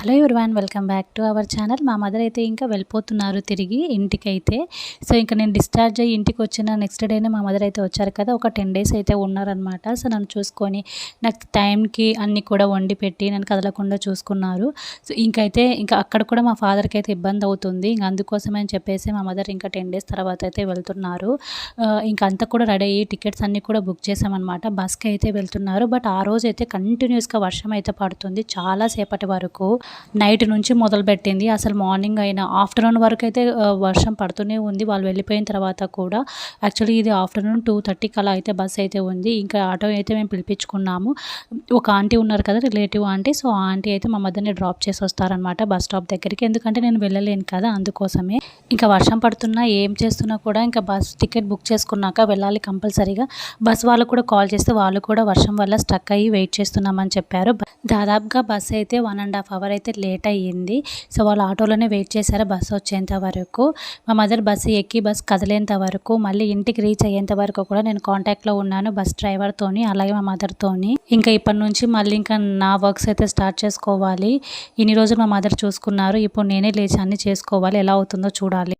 Hello everyone welcome back to our channel. మా mother అయితే ఇంకా వెళ్ళిపోతున్నారు తిరిగి ఇంటికైతే. సో ఇంకా నేను డిశ్చార్జ్ అయ్యి ఇంటికి వచ్చిన నెక్స్ట్ డేనే మా మదర్ అయితే వచ్చారు కదా. ఒక టెన్ డేస్ అయితే ఉన్నారనమాట సో నన్ను చూసుకొని నాకు టైంకి అన్నీ కూడా వండి పెట్టి నన్ను కదలకుండా చూసుకున్నారు. సో ఇంకైతే ఇంకా అక్కడ కూడా మా ఫాదర్కి అయితే ఇబ్బంది అవుతుంది. ఇంక అందుకోసమే అని చెప్పేసి మా మదర్ ఇంకా టెన్ డేస్ తర్వాత అయితే వెళ్తున్నారు. ఇంకా అంతా కూడా రెడీ అయ్యి టికెట్స్ అన్నీ కూడా బుక్ చేసామన్నమాట బస్కి అయితే వెళ్తున్నారు. బట్ ఆ రోజు అయితే కంటిన్యూస్గా వర్షం అయితే పడుతుంది. చాలా సేపటి వరకు నైట్ నుంచి మొదలుపెట్టింది. అసలు మార్నింగ్ అయినా ఆఫ్టర్నూన్ వరకు అయితే వర్షం పడుతూనే ఉంది. వాళ్ళు వెళ్ళిపోయిన తర్వాత కూడా యాక్చువల్లీ ఇది ఆఫ్టర్నూన్ టూ థర్టీకి అలా అయితే బస్ అయితే ఉంది. ఇంకా ఆటో అయితే మేము పిలిపించుకున్నాము. ఒక ఆంటీ ఉన్నారు కదా రిలేటివ్ ఆంటీ. సో ఆ ఆంటీ అయితే మా మధ్యనే డ్రాప్ చేసి వస్తారనమాట బస్ స్టాప్ దగ్గరికి. ఎందుకంటే నేను వెళ్ళలేను కదా అందుకోసమే. ఇంకా వర్షం పడుతున్నా ఏం చేస్తున్నా కూడా ఇంకా బస్ టికెట్ బుక్ చేసుకున్నాక వెళ్ళాలి కంపల్సరీగా. బస్ వాళ్ళు కూడా కాల్ చేస్తే వాళ్ళు కూడా వర్షం వల్ల స్టక్ అయ్యి వెయిట్ చేస్తున్నామని చెప్పారు. దాదాపుగా బస్ అయితే వన్ అండ్ హాఫ్ అవర్ అయితే లేట్ అయ్యింది. సో వాళ్ళు ఆటోలోనే వెయిట్ చేశారు బస్సు వచ్చేంత వరకు. మా మదర్ బస్సు ఎక్కి బస్ కదిలేంత వరకు మళ్ళీ ఇంటికి రీచ్ అయ్యేంత వరకు కూడా నేను కాంటాక్ట్లో ఉన్నాను బస్ డ్రైవర్తోని అలాగే మా మదర్తోని ఇంకా ఇప్పటి నుంచి మళ్ళీ ఇంకా నా వర్క్స్ అయితే స్టార్ట్ చేసుకోవాలి. ఇన్ని రోజులు మా మదర్ చూసుకున్నారు. ఇప్పుడు నేనే లేచి అన్ని చేసుకోవాలి. ఎలా అవుతుందో చూడాలి.